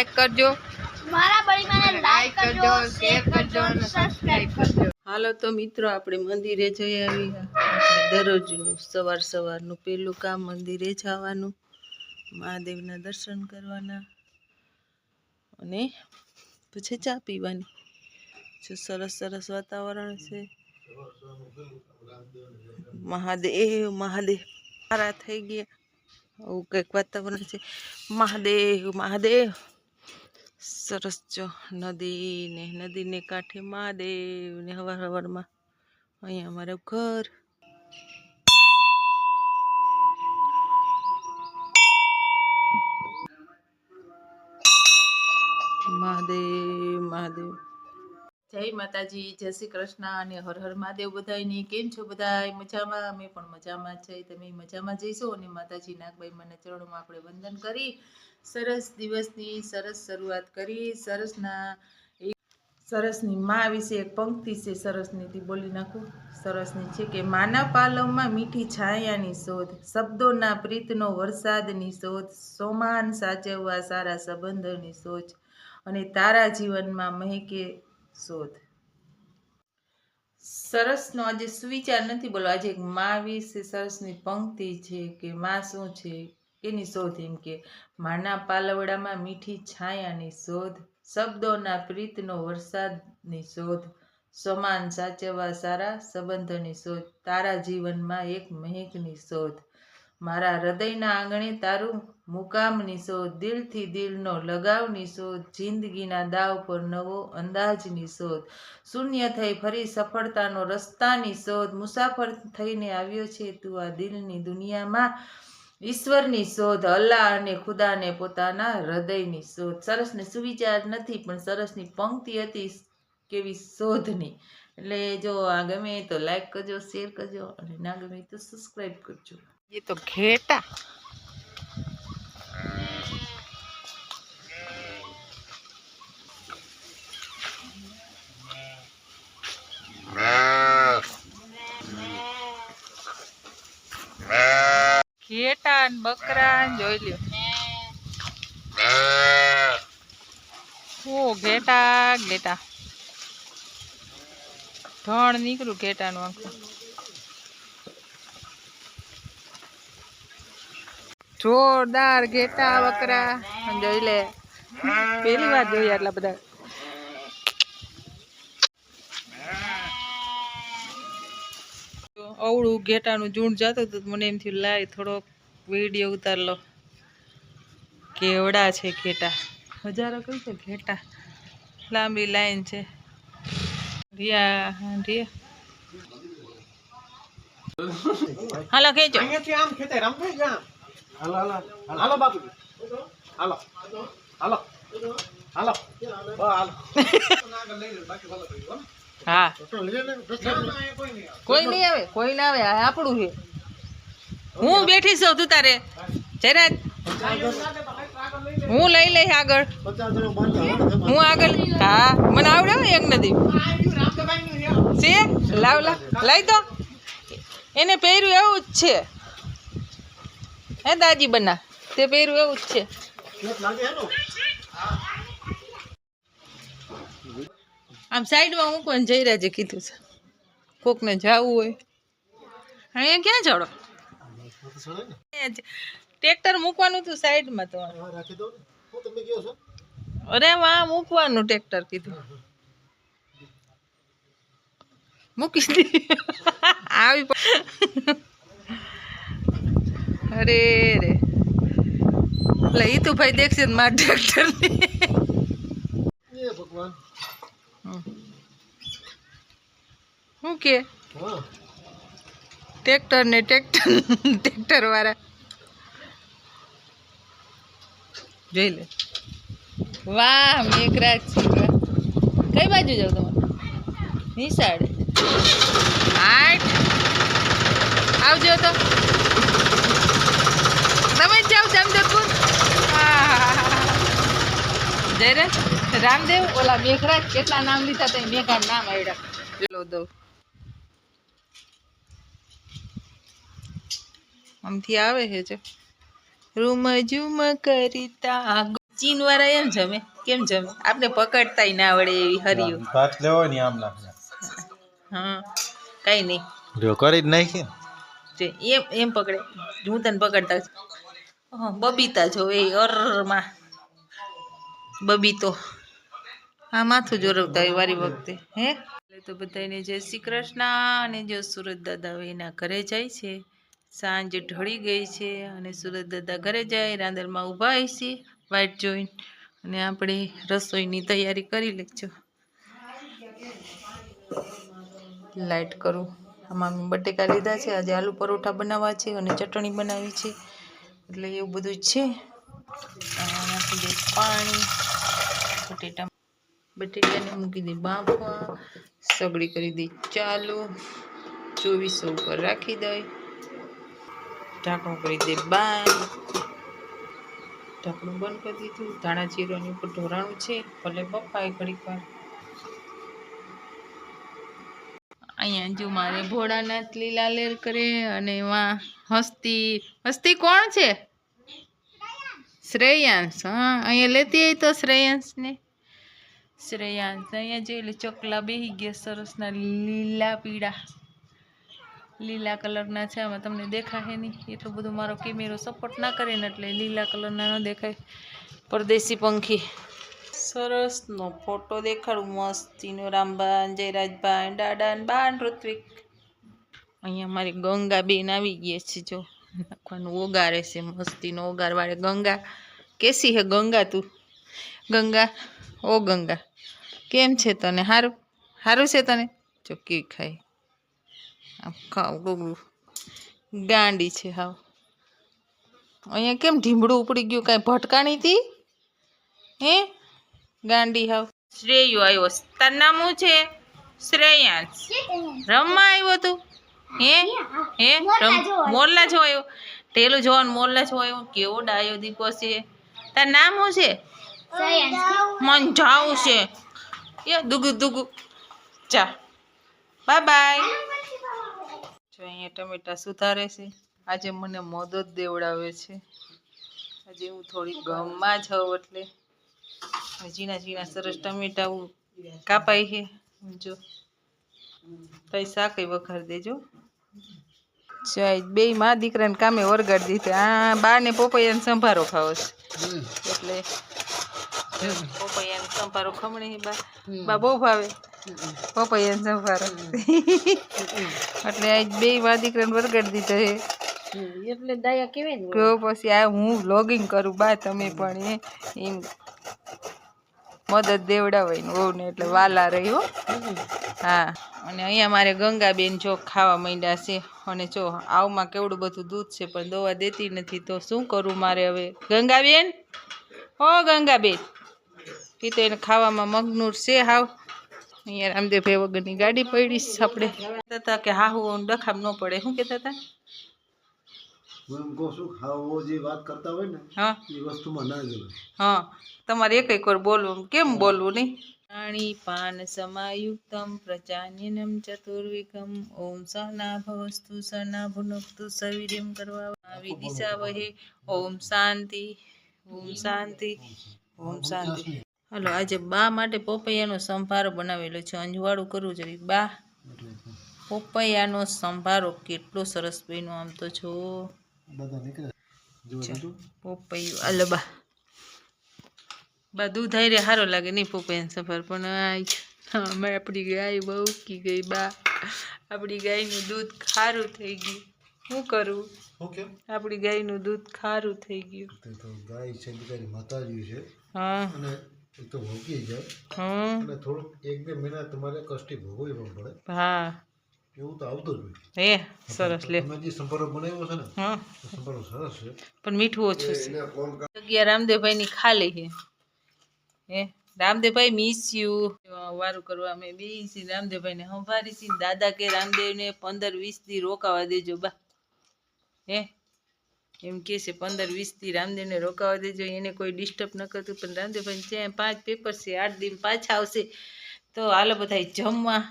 Like કરજો. મારા બળીમાને like કરજો શેર કરજો અને સબસ્ક્રાઇબ કરજો. હાલો તો મિત્રો આપણે મંદિરે જઈ આવી દરરોજનું સવાર સવારનું પહેલું કામ મંદિરે જવાનું. મહાદેવના દર્શન કરવાના. અને પછી ચા પીવાની. જો સરસ સરસ વાતાવરણ છે. મહાદેવ મહાદેવ સારા થઈ ગયા. આવું કંઈક વાતાવરણ છે. મહાદેવ મહાદેવ. સરસ જો નદી ને નદીને કાંઠે મહાદેવ ને હવાર હવારમાં અહીંયા અમારું ઘર. મહાદેવ મહાદેવ. જય માતાજી, જય શ્રી કૃષ્ણ અને હર હર મહાદેવ બધાયની. કેમ છો બધાય? મજામાં? અમે પણ મજામાં છે. તમે મજામાં જઈશો? અને માતાજી નાગભાઈ મને ચરણોમાં આપણે વંદન કરી. સરસ દિવસની સરસ શરૂઆત કરી. સરસના સરસની માં વિશે એક પંક્તિ છે. સરસનીથી બોલી નાખું. સરસની છે કે, માના પાલવમાં મીઠી છાયાની શોધ, શબ્દોના પ્રીતનો વરસાદની શોધ, સોમાન સાચવવા સારા સંબંધોની સોચ અને તારા જીવનમાં મહેકે શોધ. સરસનો આજે સુવિચાર નથી બોલો. આજે એક મા વિશે સરસની પંક્તિ છે કે માં શું છે એની શોધ એમ કે માના પાલવડામાં મીઠી છાયાની શોધ, શબ્દોના પ્રીતનો વરસાદની શોધ, સમાન સાચવવા સારા સંબંધોની શોધ, તારા જીવનમાં એક મહેકની શોધ. મારા હૃદયના આંગણે તારું મુકામની શોધ દિલથી દિલનો લગાવની નિશોધ જિંદગીના દાવ પર નવો અંદાજની શોધ શૂન્ય થઈ ફરી સફળતાનો રસ્તાની શોધ મુસાફર થઈને આવ્યો છે તું આ દિલની દુનિયામાં. ઈશ્વરની શોધ અલ્લાહ અને ખુદાને પોતાના હૃદયની શોધ સરસને સુવિચાર નથી, પણ સરસની પંક્તિ હતી કેવી શોધની. એટલે જો આ ગમે તો લાઈક કરજો શેર કરજો અને ના ગમે તો સબસ્ક્રાઈબ કરજો. એ તો ઘેટા. ઘેટા ને બકરા ને જોઈ લ્યો. ઓ ઘેટા ઘેટા. ધણ નીકળ્યું ઘેટાનું આખું. જોરદાર ઘેટા વકરા. જોઈ લે પેલી વાર જોયા એટલા બધા. અવળું ઘેટાનું ઝૂંડ જતું હતું મને એમ થયું, લાય થોડોક વીડિયો ઉતાર લો. કેવડા છે ઘેટા. હજારો કઈ છે ઘેટા? લાંબી લાઈન છે. રિયા હા, રિયા હાલો ખેંચો અહીંયાથી આમ ખેતે રમભાઈ જા હાલો હાલો હાલો બાપુ હાલો હાલો હાલો બસ હાલો હા કોઈ કોઈ નહીં આવે કોઈ ના આવે આ આપણું છે હું બેઠી છું તું તારે જરા હું લઈ લઈશ આગળ પચાસ જણો બાંધો હું આગળ હા મને આવડે હો એક નદી છે લાવ લાવ. દો. એને પહેર્યું એવું જ છે. હે દાજી બના. તે પહેર્યું એવું જ છે. આમ સાઈડમાં મૂકવાનું જઈ રાજે કીધું છે. કોકને જવું હોય. અહીંયા ક્યાં ચડો ટ્રેક્ટર મૂકવાનું હતું સાઈડમાં તો. હું છો. અરે વાહ મૂકવાનું ટ્રેક્ટર કીધું. મૂકી દી આવી અરે રે. એટલે એ તો ભાઈ દેખશે ને મારા ટ્રેક્ટર શું કે? ટ્રેક્ટર ને ટ્રેક્ટર ટ્રેક્ટર વાળા. જોઈ લે. વાહ મેઘરાજ કઈ બાજુ જાવ તમારે? નિશાળે. આઠ. આવજો તો. તમે જ જાઓ જામજોધપુર. જય રે. રામદેવ, ઓલા મેઘરાજ કેટલા નામ લીધા તો મેઘા નામ આવ્યા લો આમથી આવે છે જો. રૂમ ઝુમ કરતા ચીન વાળા એમ જમે, કેમ જમે? આપણે પકડતાય ના આવડે એવી હરિયું. ભાત લેવો ને આમ નાખે હા કઈ નહીં. જો કરી જ નાખી એમ એમ પકડે. હું તને પકડતા. બબીતા જો એ અરમાં બબીતો. હા માથું જોરવતા હોય વારી વખતે હે? તો બધાને જય શ્રી કૃષ્ણ અને જો સુરત દાદા એના ઘરે જાય છે. સાંજ ઢળી ગઈ છે અને સુરત દાદા ઘરે જાય રાંદરમાં ઊભા હોય છે વાઇટ જોઈને. અને આપણે રસોઈની તૈયારી કરી લેજો. લાઈટ કરું. આમાં બટેકા લીધા છે, આજે આલુ પરોઠા બનાવવા છે અને ચટણી બનાવી છે. એટલે એવું બધું છે. નાખી દે પાણી, બટેટા બટેટાને મૂકી દે બાફવા સગડી કરી દઈ ચાલુ, ચોવીસો ઉપર રાખી દઈ ઢાંકણું કરી દે બંધ. ઢાંકણું બંધ કરી દીધું. ધાણા જીરાની ઉપર ઢોરાણું છે. ભલે બફાય ઘડીક વાર અહીંયા જો મારે ભોળાનાથ લીલા લેર કરે અને એમાં હસ્તી હસ્તી કોણ છે? શ્રેયાંશ, હા, અહીંયા લેતી આવી તો શ્રેયાંશને. શ્રેયાંશ, અહીંયા જોઈ એટલે ચકલા બેહી ગયા સરસના લીલા પીળા. લીલા કલરના છે, આમાં તમને દેખાશે નહીં. એટલું બધું મારો કેમેરો સપોર્ટ ના કરે ને એટલે લીલા કલરના ન દેખાય. પરદેશી પંખી. સરસનો ફોટો દેખાડું મસ્તીનો રામબાન જયરાજભાઈ દાદાન બાન ઋત્વિક. અહીંયા મારી ગંગા બેન આવી ગઈ છે જો. નાખવાનું ઓગારે છે, મસ્તીનો ઓગાર વાળે. ગંગા, કેસી હે ગંગા તું? ગંગા, ઓ ગંગા, કેમ છે તને? સારું સારું છે તને? જો કેવી ખાય. આમ ખાવ ડોગરું ગાંડી છે હાવ. અહીંયા કેમ ઢીમડું ઉપડી ગયું? કાંઈ ભટકાણી હતી હે? ગાંડી હાવ. શ્રેયો આવ્યો તાર નામ શું છે? શ્રેયાંશ. રમવા આવ્યો તું? હે? હે? રમ મોરલા જો આવ્યો ટેલું જોવાનું મોરલા જો આવ્યો કેવો ડાયો દીકો છે? તાર નામ શું છે? મન જાવું છે. એ દુગુ દુગુ. ચા બાય બાય. જો અહીંયા ટમેટા સુધારે છે. આજે મને મદદ દેવડાવે છે. આજે હું થોડી ગમમાં જાઉં એટલે. ઝીણા ઝીણા સરસ ટમેટા કાપાય છે. જો તઈ શાકય વઘાર દેજો. જાય બે માં દીકરાને કામે વરગાડી દીધી. આ બા ને પોપૈયાને સંભારો ખાવો છે. એટલે પોપૈયાને સંભારો ખમણી બા. બા બહુ ભાવે. પપૈયાને સંભારો. એટલે આજ બે માં દીકરાને વરગાડી દીધો છે. એટલે દયા કેવી પછી આ હું વ્લોગિંગ કરું બા તમે પણ એમ. મદદ દેવડાવાય ને વહુને એટલે વાલા રહી હો. અને અહીંયા મારે ગંગાબેન જો ખાવા માંડ્યા છે. અને જો આવમાં કેવડું બધું દૂધ છે, પણ દવા દેતી નથી, તો શું કરું મારે હવે? ગંગાબેન? હો, ગંગાબેન. એ તો એને ખાવામાં મગનૂર છે હાવ. અહીંયા રામદેવભાઈ વગરની ગાડી પડી આપણે કહેતા હતા કે હા હું ડખામ ન પડે. શું કહેતા હતા? હું એમ કહું છું ખાવો જે વાત કરતા હોય ને હા. એ વસ્તુમાં ના જવાય. હા તમારે એક એક વાર બોલવું કેમ બોલવું નહીં? પાણી પાન સમાયુક્તમ પ્રજાન્યનમ ચતુર્વિકમ ઓમ સહના ભવસ્તુ સહના ભુનક્તુ સવીર્યમ કરવા આવી દિશા વહે. ઓમ શાંતિ ઓમ શાંતિ ઓમ શાંતિ. હલો આજે બા માટે પોપૈયાનો સંભારો બનાવેલો છે. અંજવાળું કરવું જોઈએ બા પોપૈયાનો સંભારો કેટલો સરસ બન્યો આમ તો જો. દાદા નીકળે પોપૈયું અલબા બા. થઈ હારે સારો લાગે નહીં પોપૈયા સફર પણ અમે આપણી ગાય બહુ કી ગઈ બા. આપણી ગાયનું દૂધ ખારું થઈ ગયું. શું કરું? આપણી ગાયનું દૂધ ખારું થઈ ગયું. તો ગાય છે બિચારી માતાજી છે. હા. અને તો ભોગી જાય. અને થોડુંક એક બે મહિના તમારે કષ્ટી ભોગવવી પણ પડે. હા. એવું તો આવતું જ હોય. એ સરસ લે. તમે જે સંભારો બનાવ્યો છે ને હા. સંભારો સરસ છે. પણ મીઠું ઓછું છે. જગ્યા રામદેવભાઈની ખાલી છે. હે રામદેવભાઈ મિસ યુ વારું કરવા અમે બે રામદેવભાઈ ને સંભારી છીએ. દાદા કે રામદેવને પંદર વીસથી રોકાવા દેજો બા. હે એમ કે છે પંદર વીસ દી રામદેવને રોકાવા દેજો એને કોઈ ડિસ્ટર્બ ન કરતું. પણ રામદેવભાઈ ત્યાં પાંચ પેપર છે આઠ દિન પાછા આવશે તો હાલો બધા જમવા.